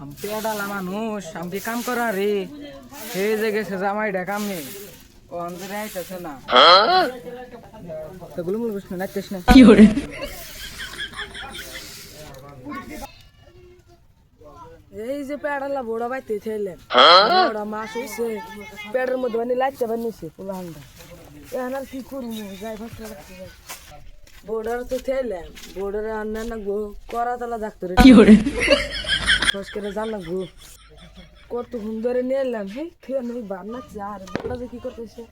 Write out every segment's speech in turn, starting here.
আমি পেয়াডালা মানুষ আমি কাম করা রে। সেই যে গেছে জামাই কাম নেই ও অন্তরে আইতেছে না। তো গুলুমুল বুঝ না। নাচতেছ না এই যে পেড়ালা বড় বাইতে ছেলে। বড় মাছ হইছে। পেড়ের মধ্যে মানে লাইতে বানিয়েছে পোলাহানটা এখন আর কি করব? যাই যাই বোর্ডার তো ছেলে বোর্ডারে আন্না না গো করা তালা ডাক্তারে খোঁজ করে জান না গো। কত সুন্দরে নিয়ে এলাম হে নেই বান্না চার বোর্ডা যে কি করতেছে?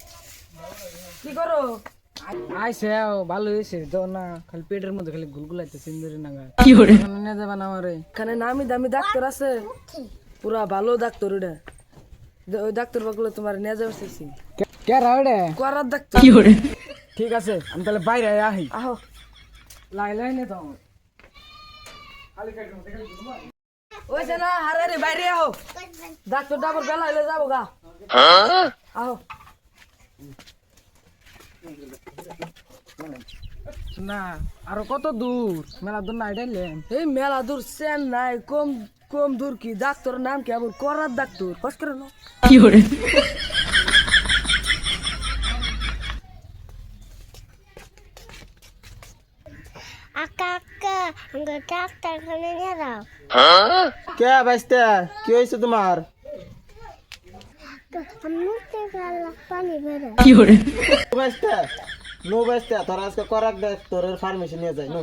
কি করো? আইসে ও ভালো হয়েছে তো না খালি পেটের মধ্যে খালি গুলগুলাইতে সিন্দুরি নাগা কি করে নিয়ে যাবে না আমারে। এখানে নামি দামি ডাক্তার আছে। পুরা ভালো ডাক্তার ওটা। ওই ডাক্তার বাগুলো তোমার নিয়ে যাবে চাইছি কে রাউডে করার ডাক্তার। ঠিক আছে আমি তাহলে বাইরে আহি আহো। লাই লাই নে তো ওই যে না হারে রে বাইরে আহো। ডাক্তার ডাবর বেলা হইলে যাব গা। আহো। না আরও কত দূর? মেলা দূর না আইডাইলেন এই মেলা দূর সেন নাই কম কম দূর কি? ডাক্তার নাম কি? আবার করার ডাক্তার? কষ্ট করে না আকা আমাকে ডাক্তারখানে নিয়ে যাও। কে বাইস্তে? কি হয়েছে তোমার? বাইস্তে? নো বাইস্তে তোর আজকে করাক দেখ তোর ফার্মেসি নিয়ে যাই নো।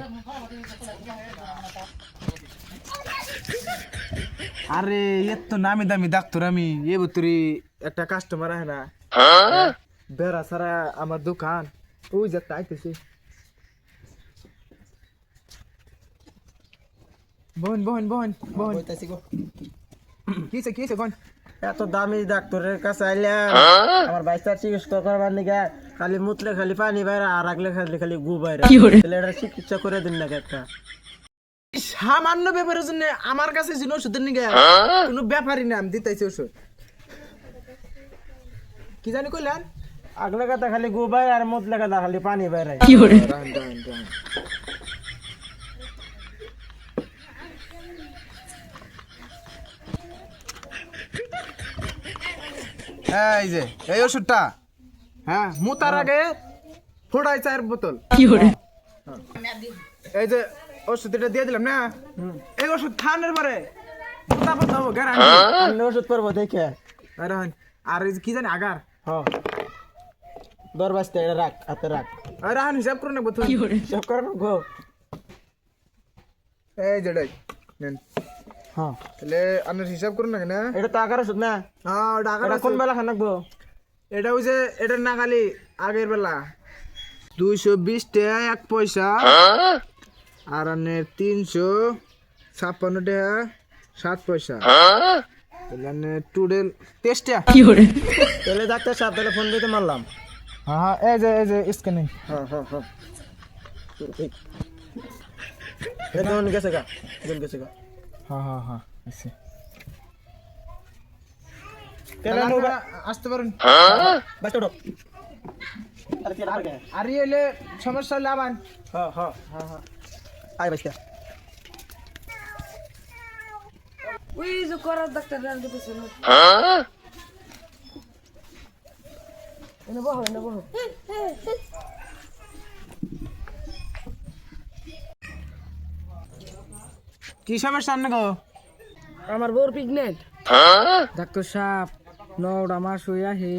আরে এর তো নামি দামি ডাক্তার আমি। এ ভিতরে একটা কাস্টমার আহে না। বেড়া সারা আমার দোকান। ওই যে আইতেছে। বোন বোন বোন বোন বইতাছি গো কিছে কিছে বোন এত দামি ডাক্তারের কাছে আইলাম আমার বাইস্তার চিকিৎসা করবার নিকে খালি মুতলে খালি পানি বাইরে আর রাখলে খালি খালি গু বাইরে। চিকিৎসা করে দিন না একটা। সামান্য ব্যাপারের জন্য আমার কাছে যিনি ওষুধের নিগে কোনো ব্যাপারই না আমি দিতেছি ওষুধ। কি জানি কইলেন? আগলে কথা খালি গু বাইরে আর মুতলে কথা খালি পানি বাইরে। Run, run, run. এই যে এই ওষুধটা। হ্যাঁ মুতার আগে ফোড়াই চায়ের বোতল। হ্যাঁ। এই যে ওষুধ এটা দিয়ে দিলাম না? এই ওষুধ খাওয়ানোর পরে তারপর দেবো গ্যারান্টি ওষুধ করব দেখে। আর আর এই যে কি জানি আগার। হ। দর বাজতে এটা রাখ হাতে রাখ। আর রাহান হিসাব করে নেব তুই সব করে গো। এই যেটাই নেন। হ্যাঁ তাহলে আপনার হিসাব করুন না না এটা তো আকার না হ্যাঁ ওটা এটা কোন বেলা খান রাখব এটা হচ্ছে এটা নাগালি আগের বেলা দুইশো বিশ টাকা এক পয়সা আর আনের তিনশো ছাপ্পান্ন টাকা সাত পয়সা তাহলে আনের টুডেল তেইশ টাকা তাহলে ডাক্তার সাহেব তাহলে ফোন দিতে মারলাম হ্যাঁ হ্যাঁ এই যে এই যে স্ক্যানিং হ্যাঁ হ্যাঁ হ্যাঁ গেছে গা দোন গেছে গা হ্যাঁ হ্যাঁ হ্যাঁ আচ্ছা তাহলে আপনারা আসতে পারেন। বাস ওঠো আরে এলে সমস্যা হলে আবার। হ্যাঁ হ্যাঁ হ্যাঁ হ্যাঁ। আয় বাস ওই যে করার ডাক্তার রান দিতেছে না। এনে বহো এনে বহো। কি সমস্যা আনে গো? আমার বউর প্রেগনেন্ট ডাক্তার সাহেব নটা মাস হইয়া হে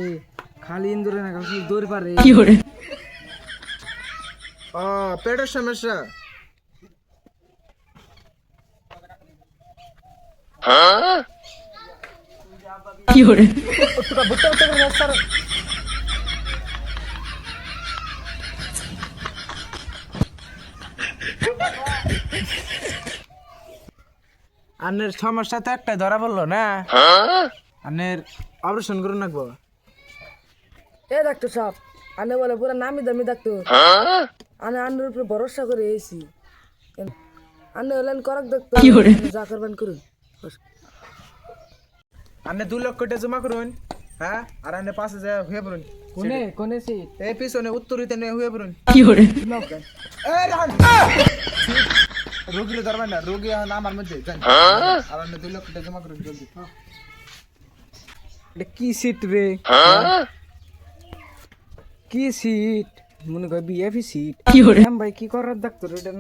খালি ইন্দুরে না খালি দৌড় পারে। ও পেটের সমস্যা। আনের সমস্যা তো একটাই ধরা পড়ল না? আনের অপারেশন করুন রাখব এ ডাক্তার সাহেব আনে বলে পুরা নামি দামি ডাক্তার। আনে আন্নের উপরে ভরসা করে এসি আনে হলেন করক ডাক্তার যা করবেন করুন। আনে দু লক্ষ টাকা জমা করুন হ্যাঁ? আর আনে পাঁচ হাজার হয়ে পড়ুন। কোনে কোনে সিট এই পিছনে উত্তরিতে নিয়ে হয়ে পড়ুন। রোগীরে ধরবেন না রোগী এখন আমার মধ্যে জানি। আর অন্য দুই লক্ষ টাকা জমা করুন জলদি এটা কি সিট রে? কি সিট মনে কর বিএফি সিট কি হরে ভাই কি করার ডাক্তার এটার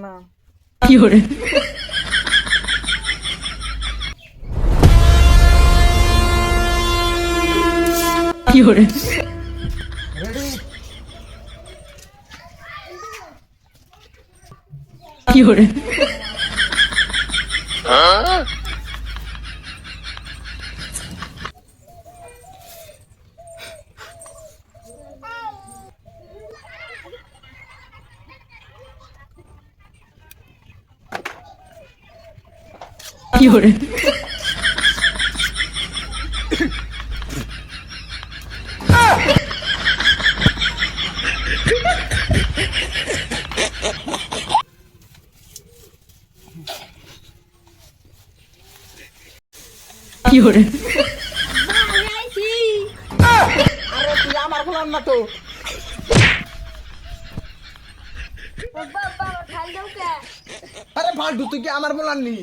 有人。啊！有人。না আরে তুই আমার বলার না তো আরে ফালতু তুই কি আমার বলার নি